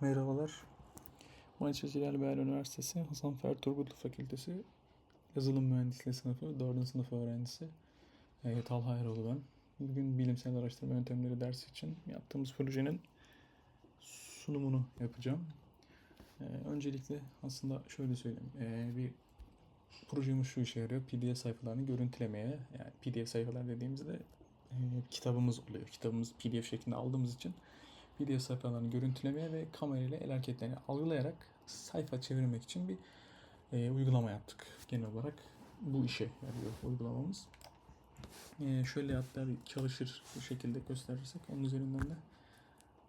Merhabalar. Manisa Celal Üniversitesi Hasan Fer Turgutlu Fakültesi Yazılım Mühendisliği sınıfı 4. sınıf öğrencisi e, Talha Eroğlu ben. Bugün bilimsel araştırma yöntemleri dersi için yaptığımız projenin sunumunu yapacağım. E, öncelikle aslında şöyle söyleyeyim. E, bir projemiz şu işe yarıyor. PDF sayfalarını görüntülemeye. Yani PDF sayfalar dediğimizde e, kitabımız oluyor. Kitabımız PDF şeklinde aldığımız için PDF sayfalarını görüntülemeye ve kamerayla el hareketlerini algılayarak sayfa çevirmek için bir e, uygulama yaptık. Genel olarak bu işe yarıyor uygulamamız. E, şöyle hatta çalışır bu şekilde gösterirsek onun üzerinden de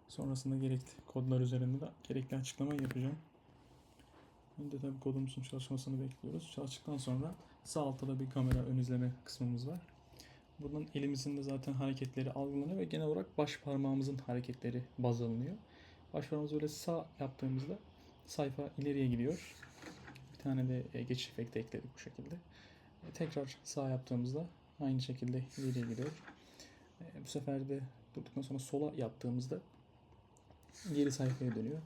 sonrasında gerekli kodlar üzerinde de gerekli açıklamayı yapacağım. Önce tabii kodumuzun çalışmasını bekliyoruz. Çalıştıktan sonra sağ altta da bir kamera ön izleme kısmımız var. Buradan elimizin de zaten hareketleri algılanıyor ve genel olarak baş parmağımızın hareketleri baz alınıyor. Baş parmağımızı böyle sağ yaptığımızda sayfa ileriye gidiyor. Bir tane de e, geçiş efekti ekledik bu şekilde. E, Tekrar sağ yaptığımızda aynı şekilde ileriye gidiyor. E, Bu sefer de durduktan sonra sola yaptığımızda geri sayfaya dönüyor.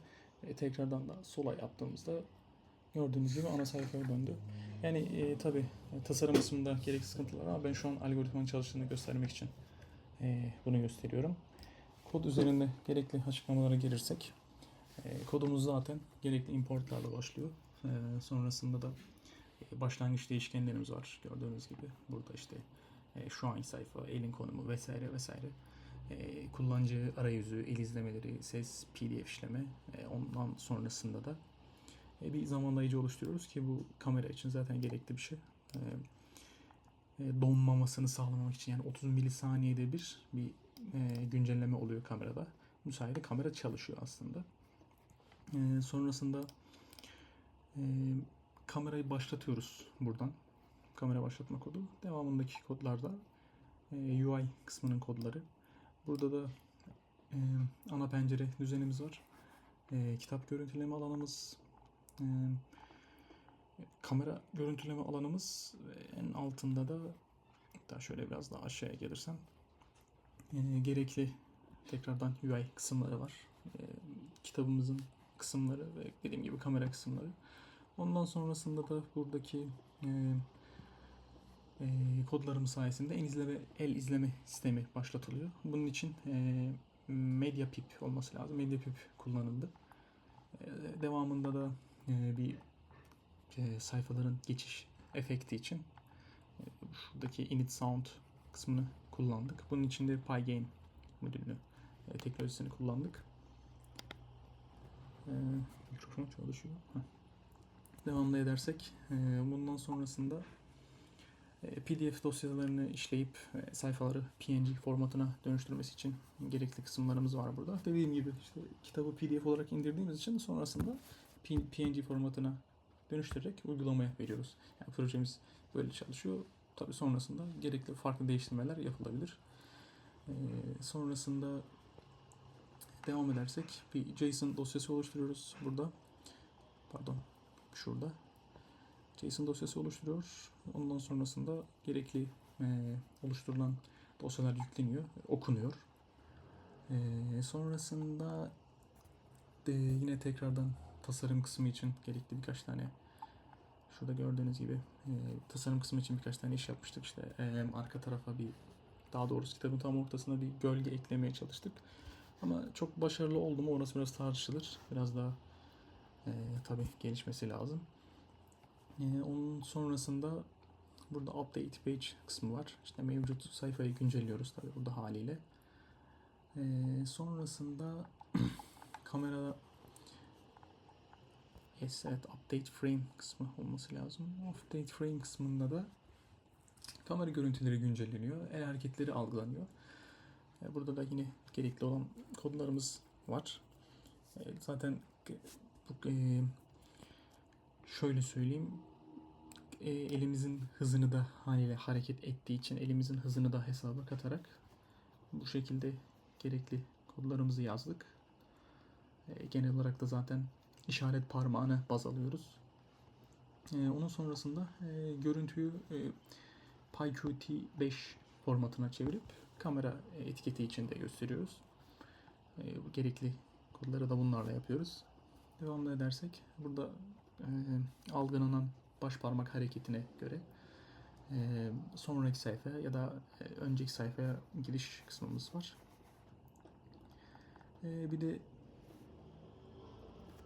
Tekrardan da sola yaptığımızda gördüğünüz gibi ana sayfaya döndü. Yani e, tabi tasarım kısmında gerekli sıkıntılar ama ben şu an algoritmanın çalıştığını göstermek için e, bunu gösteriyorum. Kod üzerinde gerekli açıklamalara gelirsek e, kodumuz zaten gerekli importlarla başlıyor. E, sonrasında da e, başlangıç değişkenlerimiz var gördüğünüz gibi. Burada işte e, şu anki sayfa, elin konumu vesaire vesaire. E, kullanıcı arayüzü, el izlemeleri, ses, pdf işleme. E, ondan sonrasında da bir zamanlayıcı oluşturuyoruz ki bu kamera için zaten gerekli bir şey. E, e, donmamasını sağlamak için yani 30 milisaniyede bir bir e, güncelleme oluyor kamerada. Bu sayede kamera çalışıyor aslında. E, sonrasında e, kamerayı başlatıyoruz buradan. Kamera başlatma kodu. Devamındaki kodlarda e, UI kısmının kodları. Burada da e, ana pencere düzenimiz var. E, kitap görüntüleme alanımız, e, kamera görüntüleme alanımız en altında da hatta şöyle biraz daha aşağıya gelirsem e, gerekli tekrardan UI kısımları var. E, kitabımızın kısımları ve dediğim gibi kamera kısımları. Ondan sonrasında da buradaki e, e, kodlarım sayesinde en izleme, el izleme sistemi başlatılıyor. Bunun için e, MediaPip olması lazım. MediaPip kullanıldı. E, devamında da bir e, sayfaların geçiş efekti için e, şuradaki init sound kısmını kullandık. Bunun için de Pygain modülünü e, teknolojisini kullandık. E, mikrofon çalışıyor. Heh. Devamlı edersek e, bundan sonrasında e, PDF dosyalarını işleyip e, sayfaları PNG formatına dönüştürmesi için gerekli kısımlarımız var burada. Dediğim gibi işte kitabı PDF olarak indirdiğimiz için sonrasında PNG formatına dönüştürerek uygulamaya veriyoruz. Yani projemiz böyle çalışıyor. Tabii sonrasında gerekli farklı değiştirmeler yapılabilir. Ee, sonrasında devam edersek bir JSON dosyası oluşturuyoruz burada. Pardon, şurada. JSON dosyası oluşturuyor. Ondan sonrasında gerekli e, oluşturulan dosyalar yükleniyor, okunuyor. E, sonrasında de yine tekrardan tasarım kısmı için gerekli birkaç tane şurada gördüğünüz gibi e, tasarım kısmı için birkaç tane iş yapmıştık. İşte e, arka tarafa bir daha doğrusu kitabın tam ortasına bir gölge eklemeye çalıştık. Ama çok başarılı oldu mu orası biraz tartışılır. Biraz daha e, tabii gelişmesi lazım. E, onun sonrasında burada update page kısmı var. İşte mevcut sayfayı güncelliyoruz tabii burada haliyle. E, sonrasında kamera Yes, evet update frame kısmı olması lazım. Update frame kısmında da kamera görüntüleri güncelleniyor. El hareketleri algılanıyor. E, Burada da yine gerekli olan kodlarımız var. E, Zaten bu e, şöyle söyleyeyim elimizin hızını da haliyle hareket ettiği için elimizin hızını da hesaba katarak bu şekilde gerekli kodlarımızı yazdık. Genel olarak da zaten işaret parmağını baz alıyoruz. Ee, onun sonrasında e, görüntüyü e, PyQt5 formatına çevirip kamera etiketi içinde gösteriyoruz. E, gerekli kodları da bunlarla yapıyoruz. Devam edersek burada e, algılanan baş parmak hareketine göre e, sonraki sayfaya ya da e, önceki sayfaya giriş kısmımız var. E, bir de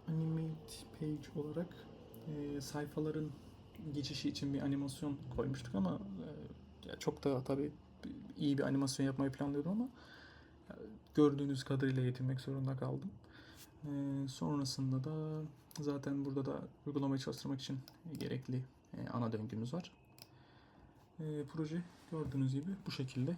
animate page olarak e, sayfaların geçişi için bir animasyon koymuştuk ama e, çok da tabii iyi bir animasyon yapmayı planlıyordum ama gördüğünüz kadarıyla yetinmek zorunda kaldım. E, sonrasında da zaten burada da uygulamayı çalıştırmak için gerekli e, ana döngümüz var. E, proje gördüğünüz gibi bu şekilde.